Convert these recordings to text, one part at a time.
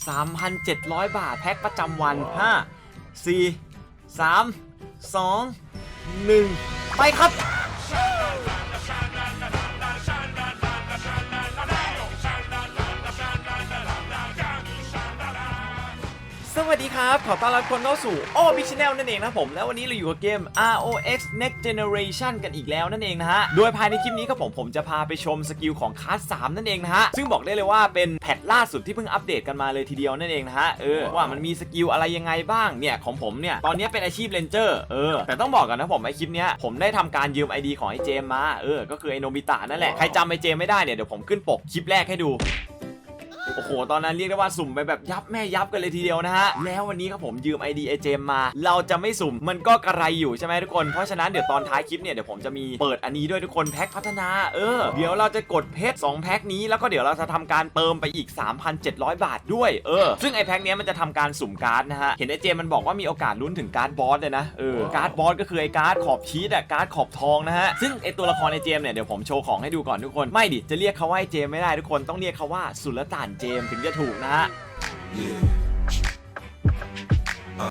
3,700 บาทแพ็คประจำวัน 5 4 3 2 1 ไปครับ สวัสดีครับ ขอต้อนรับคนเข้าสู่ o b i Channel นั่นเองนะครับผม แล้ววันนี้เราอยู่กับเกม ROX Next Generation กันอีกแล้วนั่นเองนะฮะ โดยภายในคลิปนี้ครับผมผมจะพาไปชมสกิลของคลาส3นั่นเองนะฮะ ซึ่งบอกได้เลยว่าเป็นแพทล่าสุดที่เพิ่งอัปเดตกันมาเลยทีเดียวนั่นเองนะฮะ เออ ว่ามันมีสกิลอะไรยังไงบ้างเนี่ยของผมเนี่ย ตอนนี้เป็นอาชีพเลนเจอร์เออ แต่ต้องบอกก่อนนะผมไอคลิปเนี้ยผมได้ทำการยืม ID ของไอเจมมา เออ ก็คือไอโนบิตะนั่นแหละ ใครจำไอเจมไม่ได้เนี่ยเดี๋ยวผมขึ้นปกคลิปแรกให้ดู โอ้โห ตอนนั้นเรียกได้ว่าสุ่มไปแบบยับแม่ยับกันเลยทีเดียวนะฮะ แล้ววันนี้ครับผมยืม ID ไอเจมมา เราจะไม่สุ่ม มันก็กระไรอยู่ใช่ไหมทุกคน เพราะฉะนั้นเดี๋ยวตอนท้ายคลิปเนี่ยเดี๋ยวผมจะมีเปิดอันนี้ด้วยทุกคนแพ็คพัฒนา เออ เดี๋ยวเราจะกดเพชร2แพ็คนี้แล้วก็เดี๋ยวเราจะทำการเติมไปอีก 3,700 บาทด้วย เออ ซึ่งไอแพ็คเนี้ยมันจะทำการสุ่มการ์ดนะฮะ เห็นไอเจมมันบอกว่ามีโอกาสลุ้นถึงการ์ดบอสเลยนะ เออ การ์ดบอสก็คือไอการ์ดขอบชีตอะการ์ดขอบทองนะฮะ ซึ่งไอตัวละครไอเจมเนี่ยเดี๋ยวผมโชว์ของให้ดูก่อนทุกคน ไม่ดิ จะเรียกเขาว่าไอเจมไม่ได้ทุกคน ต้องเรียกเขาว่าสุลต่านเจมถึงจะถูกนะฮะ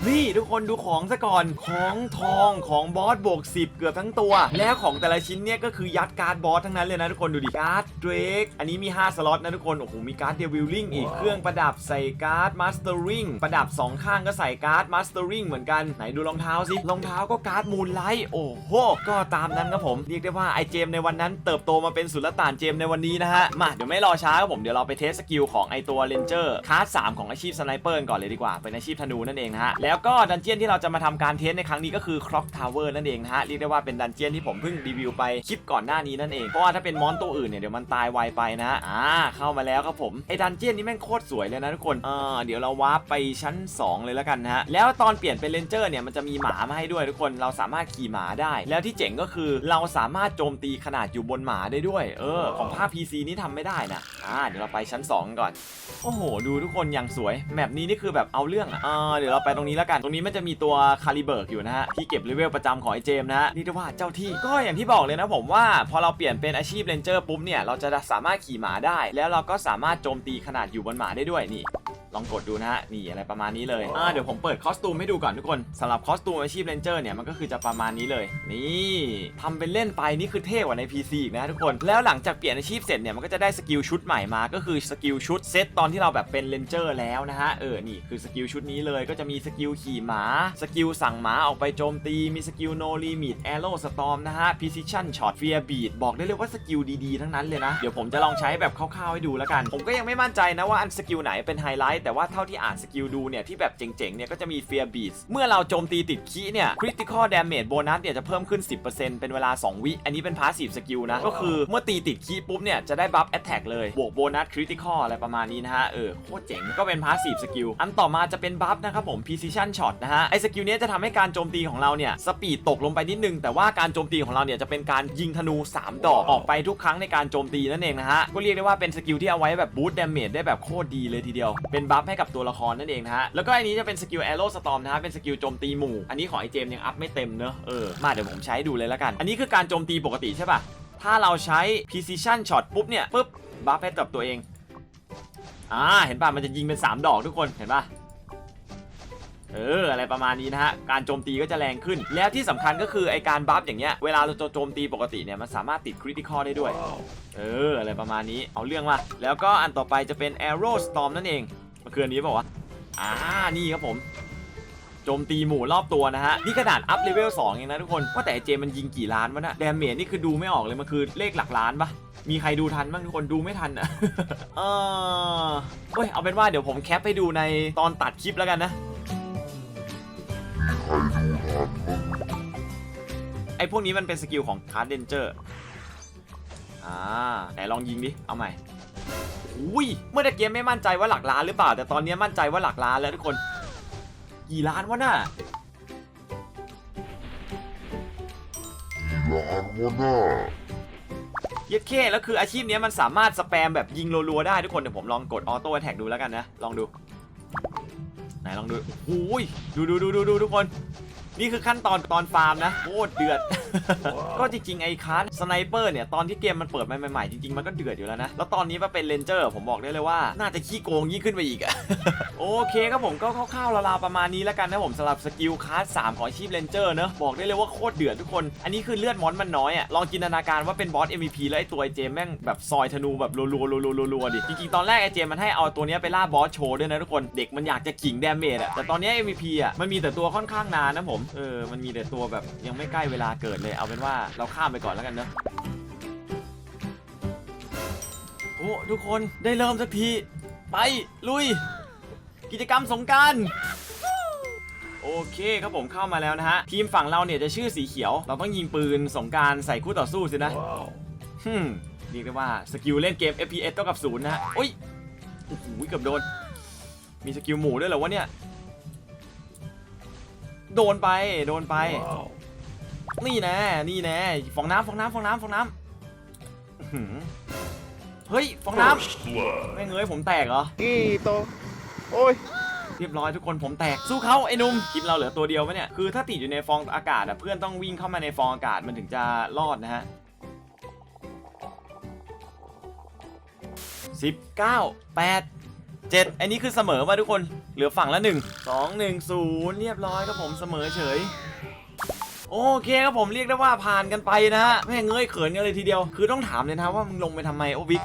นี่ทุกคนดูของซะก่อน ของทองของบอสบวก10 เกือบทั้งตัว แล้วของแต่ละชิ้นเนี่ยก็คือยัดการ์ดบอสทั้งนั้นเลยนะทุกคนดูดิการ์ดเดรกอันนี้มี 5 สล็อตนะทุกคน โอ้โห มีการ์ดเดวิลลิงอีก เครื่องประดับใส่การ์ดมาสเตอร์ริงประดับ 2 ข้างก็ใส่การ์ดมาสเตอร์ริงเหมือนกัน ไหนดูรองเท้าสิ รองเท้าก็การ์ดมูนไลท์โอ้โห ก็ตามนั้นครับผม เรียกได้ว่าไอเจมในวันนั้นเติบโตมาเป็นสุลต่านเจมในวันนี้นะฮะ มาเดี๋ยวไม่รอช้าครับผม เดี๋ยวเราไปเทสสกิลของไอตัวเลนเจอร์คลาส3ของอาชีพสไนเปอร์ก่อนเลยดีกว่า เป็นอาชีพธนูนั่นเองนะฮะแล้วก็ดันเจียนที่เราจะมาทำการเทสในครั้งนี้ก็คือ Clock Tower นั่นเองนะฮะเรียกได้ว่าเป็นดันเจียนที่ผมเพิ่งรีวิวไปคลิปก่อนหน้านี้นั่นเองเพราะว่าถ้าเป็นมอนตัวอื่นเนี่ยเดี๋ยวมันตายไวไปนะฮะอ่าเข้ามาแล้วครับผมไอ้ดันเจียนนี่แม่งโคตรสวยเลยนะทุกคนอ่าเดี๋ยวเราวาร์ปไปชั้น 2 เลยแล้วกันนะฮะแล้วตอนเปลี่ยนเป็นเลนเจอร์เนี่ยมันจะมีหมามาให้ด้วยทุกคนเราสามารถขี่หมาได้ แล้วที่เจ๋งก็คือเราสามารถโจมตีขนาดอยู่บนหมาได้ด้วย เออ ของภาพ PC นี่ทำไม่ได้นะอ่าเดี๋ยวเราไปชั้น 2 ก่อน โอ้โห ดูทุกคนอย่างสวยแมปนี้นี่คือแบบเอาเรื่องอะอ่าเดี๋ยวเราไปตรงนี้แล้วกัน ตรงนี้มันจะมีตัวคาลิเบิร์กอยู่นะฮะที่เก็บเลเวลประจำของไอเจมนะฮะเรียกได้ว่าเจ้าที่ก็อย่างที่บอกเลยนะผมว่าพอเราเปลี่ยนเป็นอาชีพเรนเจอร์ปุ๊บเนี่ยเราจะสามารถขี่หมาได้ แล้วเราก็สามารถโจมตีขนาดอยู่บนหมาได้ด้วยนี่ ลองกดดูนะฮะนี่อะไรประมาณนี้เลยอ่าเดี๋ยวผมเปิดคอสตูมให้ดูก่อนทุกคนสำหรับคอสตูมอาชีพเรนเจอร์เนี่ยมันก็คือจะประมาณนี้เลย นี่ทำเป็นเล่นไปนี่คือเท่กว่าใน PC อีกนะทุกคนแล้วหลังจากเปลี่ยนอาชีพเสร็จเนี่ยมันก็จะได้สกิลชุดใหม่มาก็คือสกิลชุดเซตตอนที่เราแบบเป็นเรนเจอร์แล้วนะฮะเออนี่คือสกิลชุดนี้เลยก็จะมีสกิลขี่หมาสกิลสั่งหมาออกไปโจมตีมีสกิล no limit arrow storm นะฮะ precision shot fear beat บอกได้เลยว่าสกิลดีๆทั้งนั้นเลยนะเดี๋ยวผมจะลองใช้แบบคร่าวๆให้ดูแล้วกัน ผมก็ยังไม่มั่นใจนะว่าอันสกิลไหนเป็นไฮไลท์แต่ว่าเท่าที่อ่านสกิลดูเนี่ยที่แบบเจ๋งๆเนี่ยก็จะมี fear beat เมื่อเราโจมตีติดคีเนี่ย critical damage bonus เนี่ยจะเพิ่มขึ้น 10%เป็นเวลา 2 วิ อันนี้เป็น passive skill นะ ก็คือเมื่อตีติดคีปุ๊บเนี่ยจะได้บัฟ attack เลย บวกโบนัส critical อะไรประมาณนี้นะฮะ เออโคตรเจ๋งก็เป็น passive skill อันต่อมาจะเป็นบัฟนะครับผม precision shot นะฮะ ไอสกิลเนี้ยจะทำให้การโจมตีของเราเนี่ยสปีดตกลงไปนิดนึง แต่ว่าการโจมตีของเราเนี่ยจะเป็นการยิงธนู 3 ดอกออกไปทุกครั้งในการโจมตีนั่นเองนะฮะก็เรียกได้ว่าเป็นสกิลที่เอาไว้แบบบูสต์ดาเมจได้แบบโคตรดีเลยทีเดียวเป็นบัฟให้กับตัวละครนั่นเองนะฮะ แล้วก็อันนี้จะเป็นสกิล arrow storm นะฮะ เป็นสกิลโจมตีหมู่ อันนี้ของไอเจมส์ยังอัพไม่เต็มเนอะเออ มาเดี๋ยวผมใช้ดูเลยแล้วกัน อันนี้คือการโจมตีปกติใช่ปะถ้าเราใช้ precision shot ปุ๊บเนี่ยปุ๊บบัฟให้กับตัวเอง อ่า เห็นป่ะ มันจะยิงเป็น 3 ดอกทุกคน เห็นป่ะเอออะไรประมาณนี้นะฮะ การโจมตีก็จะแรงขึ้น แล้วที่สำคัญก็คือไอการบัฟอย่างเงี้ย เวลาเราจะโจมตีปกติเนี่ย มันสามารถติดคริติคอลได้ด้วย เอออะไรประมาณนี้ เอาเรื่องว่ะแล้วก็อันต่อไปจะเป็น Arrow Storm นั่นเอง มันคืออันนี้เปล่าวะอ่านี่ครับผมโจมตีหมู่รอบตัวนะฮะ นี่ขนาดอัพเลเวล2เองนะทุกคนว่าแต่ไอ้เจมันยิงกี่ล้านวะนะแดมเมจนี่คือดูไม่ออกเลย มันคือเลขหลักล้านปะมีใครดูทันบ้างทุกคนดูไม่ทันอะเออเฮ้ยเอาเป็นว่าเดี๋ยวผมแคปให้ดูในตอนตัดคลิปแล้วกันนะไอ้พวกนี้มันเป็นสกิลของคาร์ดเดนเจอร์อ่าไหนลองยิงดิ เอาใหม่ อุ้ยเมื่อตะเกียไม่มั่นใจว่าหลักล้านหรือเปล่า แต่ตอนนี้มั่นใจว่าหลักล้านแล้วทุกคน กี่ล้านวะน่ะล้านวะน่าเย็ดเข้แล้วคืออาชีพเนี้ยมันสามารถสแปมแบบยิงรัวๆได้ทุกคนเดี๋ยวผมลองกดออโต้แท็กดูแล้วกันนะ ลองดูไหนลองดูโอ้ยดูดูดูดูดูทุกคน นี่คือขั้นตอนตอนฟาร์มนะโคตรเดือด ก็จริงๆไอ้คัสสไนเปอร์เนี่ยตอนที่เกมมันเปิดมาใหม่ๆจริงๆมันก็เดือดอยู่แล้วนะ แล้วตอนนี้มาเป็นเลนเจอร์ผมบอกได้เลยว่า น่าจะขี้โกงยิ่งขึ้นไปอีกอะโอเคครับผมก็คร่าวๆราวๆประมาณนี้แล้วกันนะผมสำหรับสกิลคัสสามของชีพเลนเจอร์เนอะบอกได้เลยว่าโคตรเดือดทุกคน อันนี้คือเลือดมอนมันน้อยอะลองจินตนาการว่าเป็นบอส MVP แล้วไอ้ตัวไอ้เจมแม่งแบบซอยธนูแบบรัวๆๆๆๆดิจริงๆตอนแรกไอ้เจมมันให้เอาตัวเนี้ยไปล่าบอสโชว์ด้วยนะทุกคนเด็กมันอยากจะขิงดาเมจอะแต่ตอนนี้ MVP อะมันมีแต่ตัวค่อนข้างนานนะผมเออ มันมีแต่ตัวแบบยังไม่ใกล้เวลาเกิดเลย เอาเป็นว่าเราข้ามไปก่อนแล้วกันเนอะโอ้ทุกคนได้เริ่มสักที ไป ลุย กิจกรรมสงกรารโอเคครับผมเข้ามาแล้วนะฮะ ทีมฝั่งเราเนี่ยจะชื่อสีเขียว เราต้องยิงปืนสงกรารใส่คู่ต่อสู้สินะฮึมเรียกได้ว่าสกิลเล่นเกม FPS เท่ากับศูนย์นะฮะอุ้ยโอ้โหเกือบโดน มีสกิลหมูด้วยเหรอวะเนี่ย โดนไปโดนไป นี่แน่นี่แน่ฟองน้ำฟองน้ำฟองน้ำฟองน้ำอื้อหือเฮ้ยฟองน้ำไม่เงยผมแตกเหรอกี่โตะโอ้ยเรียบร้อยทุกคนผมแตกสู้เขาไอ้หนุ่มคลิปเราเหลือตัวเดียวไหมเนี่ยคือถ้าติดอยู่ในฟองอากาศอะเพื่อนต้องวิ่งเข้ามาในฟองอากาศมันถึงจะรอดนะฮะสิบเก้าแปด เจ็ดอันนี้คือเสมอมาทุกคนเหลือฝั่งละหนึ่งสองหนึ่งศูนย์เรียบร้อยครับผมเสมอเฉย โอเคครับผมเรียกได้ว่าผ่านกันไปนะฮะแม่งเงยเขินกันเลยทีเดียว คือต้องถามเลยนะว่ามึงลงไปทำไมโอวิก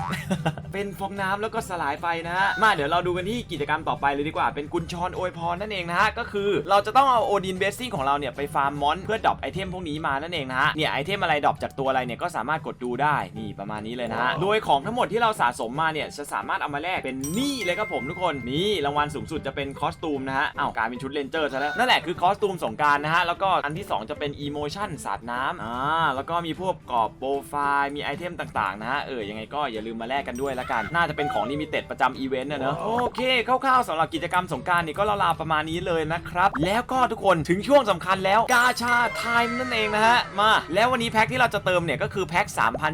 เป็นฟองน้ำแล้วก็สลายไปนะฮะมาเดี๋ยวเราดูกันที่กิจกรรมต่อไปเลยดีกว่า เป็นกุญชรอวยพรนั่นเองนะฮะก็คือเราจะต้องเอาโอดินเบสซิ่งของเราเนี่ยไปฟาร์มมอนเพื่อดรอปไอเทมพวกนี้มานั่นเองนะฮะเนี่ยไอเทมอะไรดรอปจากตัวอะไรเนี่ยก็สามารถกดดูได้นี่ประมาณนี้เลยนะฮะโดยของทั้งหมดที่เราสะสมมาเนี่ยจะสามารถเอามาแลกเป็นนี่เลยครับผมทุกคนนี่รางวัลสูงสุดจะเป็นคอสตูมนะฮะอ้าวกลายเป็นชุดเลนเจอร์ซะแล้วนั่นแหละคือคอสตูมสงกรารนะฮะแล้วก็อันที่สองจะเป็นอีโมชั่นสาดน้ำอ่าแล้วก็มีพวกกรอบโปรไฟล์มีไอเทมต่างๆนะฮะเออยังไงก็อย่าลืมมาแลกกันด้วยละกัน น่าจะเป็นของลิมิเต็ดประจำอีเวนต์นะเนอะโอเคคร่าวๆสำหรับกิจกรรมสงกรารนี่ก็ราวๆประมาณนี้เลยนะครับ แล้วก็ทุกคนถึงช่วงสำคัญแล้วกาชาไทม์นั่นเองนะฮะมาแล้ววันนี้แพ็คที่เราจะเติมเนี่ยก็คือแพ็ค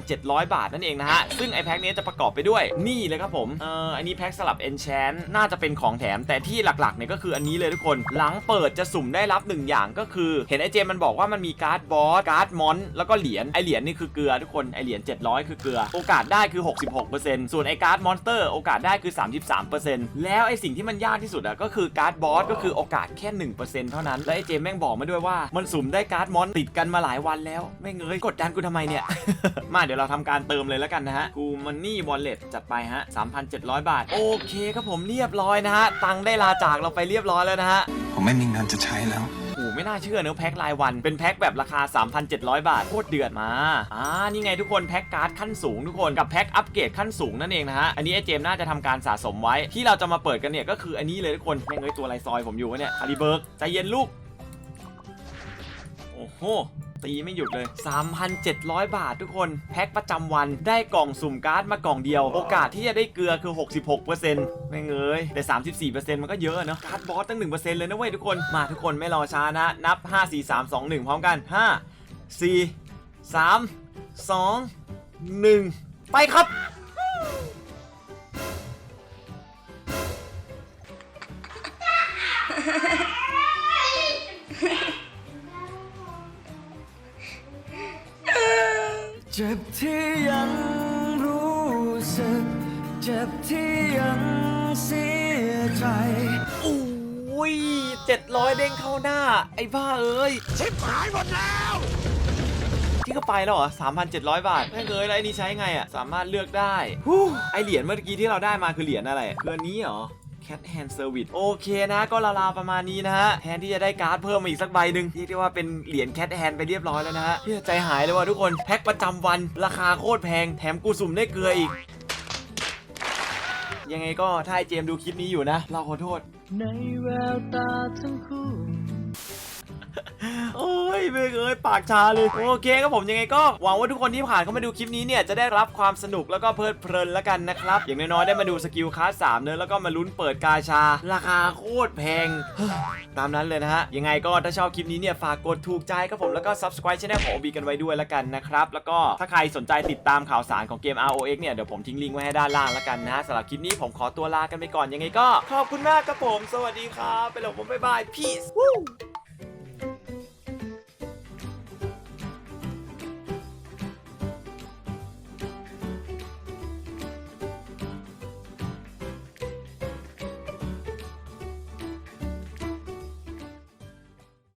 3,700 บาทนั่นเองนะฮะซึ่งไอแพ็คนี้จะประกอบไปด้วยนี่เลยครับผมเอออันนี้แพ็คสลับ Enchant น่าจะเป็นของแถมแต่ที่หลักๆเนี่ยก็คืออันนี้เลยทุกคน หลังเปิดจะสุ่มได้รับหนึ่งอย่างก็คือ เห็นไอเจมมันบอกว่ามันมีการ์ดบอส การ์ดมอน แล้วก็เหรียญ ไอเหรียญนี่คือเกลือทุกคน ไอเหรียญ700 คือเกลือ โอกาสได้คือ 66%ส่วนไอการ์ดมอนสเตอร์โอกาสได้คือ 33%แล้วไอสิ่งที่มันยากที่สุดอะก็คือการ์ดบอสก็คือโอกาสแค่ 1%เท่านั้น และไอเจมแม่งบอกมาด้วยว่ามันสุ่มได้การ์ดมอนติดกันมาหลายวันแล้ว ไม่งเงยกดดันกูทำไมเนี่ย มาเดี๋ยวเราทำการเติมเลยแล้วกันนะฮะ กูมันนี่วอลเล็ตจัดไปฮะ 3,700 บาท โอเคครับผมเรียบร้อยนะฮะ ตังได้ลาจากเราไปเรียบร้อยแล้วนะฮะ ผมไม่มีเงินจะใช้แล้ว ไม่น่าเชื่อเนอะแพ็ครายวัน เป็นแพ็คแบบราคา 3,700 บาท โคตรเดือดมา อ่า นี่ไงทุกคนแพ็คการ์ดขั้นสูงทุกคน กับแพ็คอัปเกรดขั้นสูงนั่นเองนะฮะ อันนี้ไอเจมน่าจะทำการสะสมไว้ ที่เราจะมาเปิดกันเนี่ยก็คืออันนี้เลยทุกคนแม่งเอ้ยตัวอะไรซอยผมอยู่วะเนี่ยคาริเบิร์กใจเย็นลูก โอ้โห ตีไม่หยุดเลย 3,700 บาททุกคน แพ็คประจำวันได้กล่องสุ่มการ์ดมากล่องเดียว โอกาสที่จะได้เกลือคือ 66%ไม่เงยแต่ 34%มันก็เยอะเนอะการ์ดบอสตั้ง 1%เลยนะเว้ยทุกคนมาทุกคนไม่รอช้านะ นับ 5 4 3 2 1 พร้อมกัน 5 4 3 2 1 ไปครับ บที่ยังเสียใจโอ้ย700เด้งเข้าหน้า ไอ้บ้าเอ้ยชิบหายหมดแล้วที่ก็ไปแล้วเหรอ3,700 บาทแม่งเอ้ยแล้วไอ้นี่ใช้ไงอะ สามารถเลือกได้ฮู้ไอเหรียญเมื่อกี้ที่เราได้มาคือเหรียญอะไรคืออันนี้เหรอ Cat Hand Service โอเคนะก็ราวๆประมาณนี้นะฮะ แทนที่จะได้การ์ดเพิ่มมาอีกสักใบหนึ่งที่เรียกว่าเป็นเหรียญ Cat Hand ไปเรียบร้อยแล้วนะฮะเหี้ยใจหายเลยว่ะทุกคน แพ็คประจำวันราคาโคตรแพง แถมกูสุ่มได้เกลืออีก ยังไงก็ถ้าไอเจมส์ดูคลิปนี้อยู่นะ เราขอโทษ ในแววตาทั้งคู่ โอ้ยเบเอ้ยปากชาเลย โอเคครับผมยังไงก็หวังว่าทุกคนที่ผ่านเข้ามาดูคลิปนี้เนี่ยจะได้รับความสนุกแล้วก็เพลิดเพลินแล้วกันนะครับ อย่างน้อยๆได้มาดูสกิลคลาสสามเนอะแล้วก็มาลุ้นเปิดกาชา ราคาโคตรแพง ตามนั้นเลยนะฮะ ยังไงก็ถ้าชอบคลิปนี้เนี่ยฝากกดถูกใจครับผมแล้วก็ subscribe channel ของ OB กันไว้ด้วยแล้วกันนะครับแล้วก็ถ้าใครสนใจติดตามข่าวสารของเกม ROX เนี่ยเดี๋ยวผมทิ้งลิงก์ไว้ให้ด้านล่างแล้วกันนะสำหรับคลิปนี้ผมขอตัวลากันไปก่อนยังไงก็ขอบคุณมากครับผม สวัสดีครับไปแล้วผมบ๊ายบาย peace Woo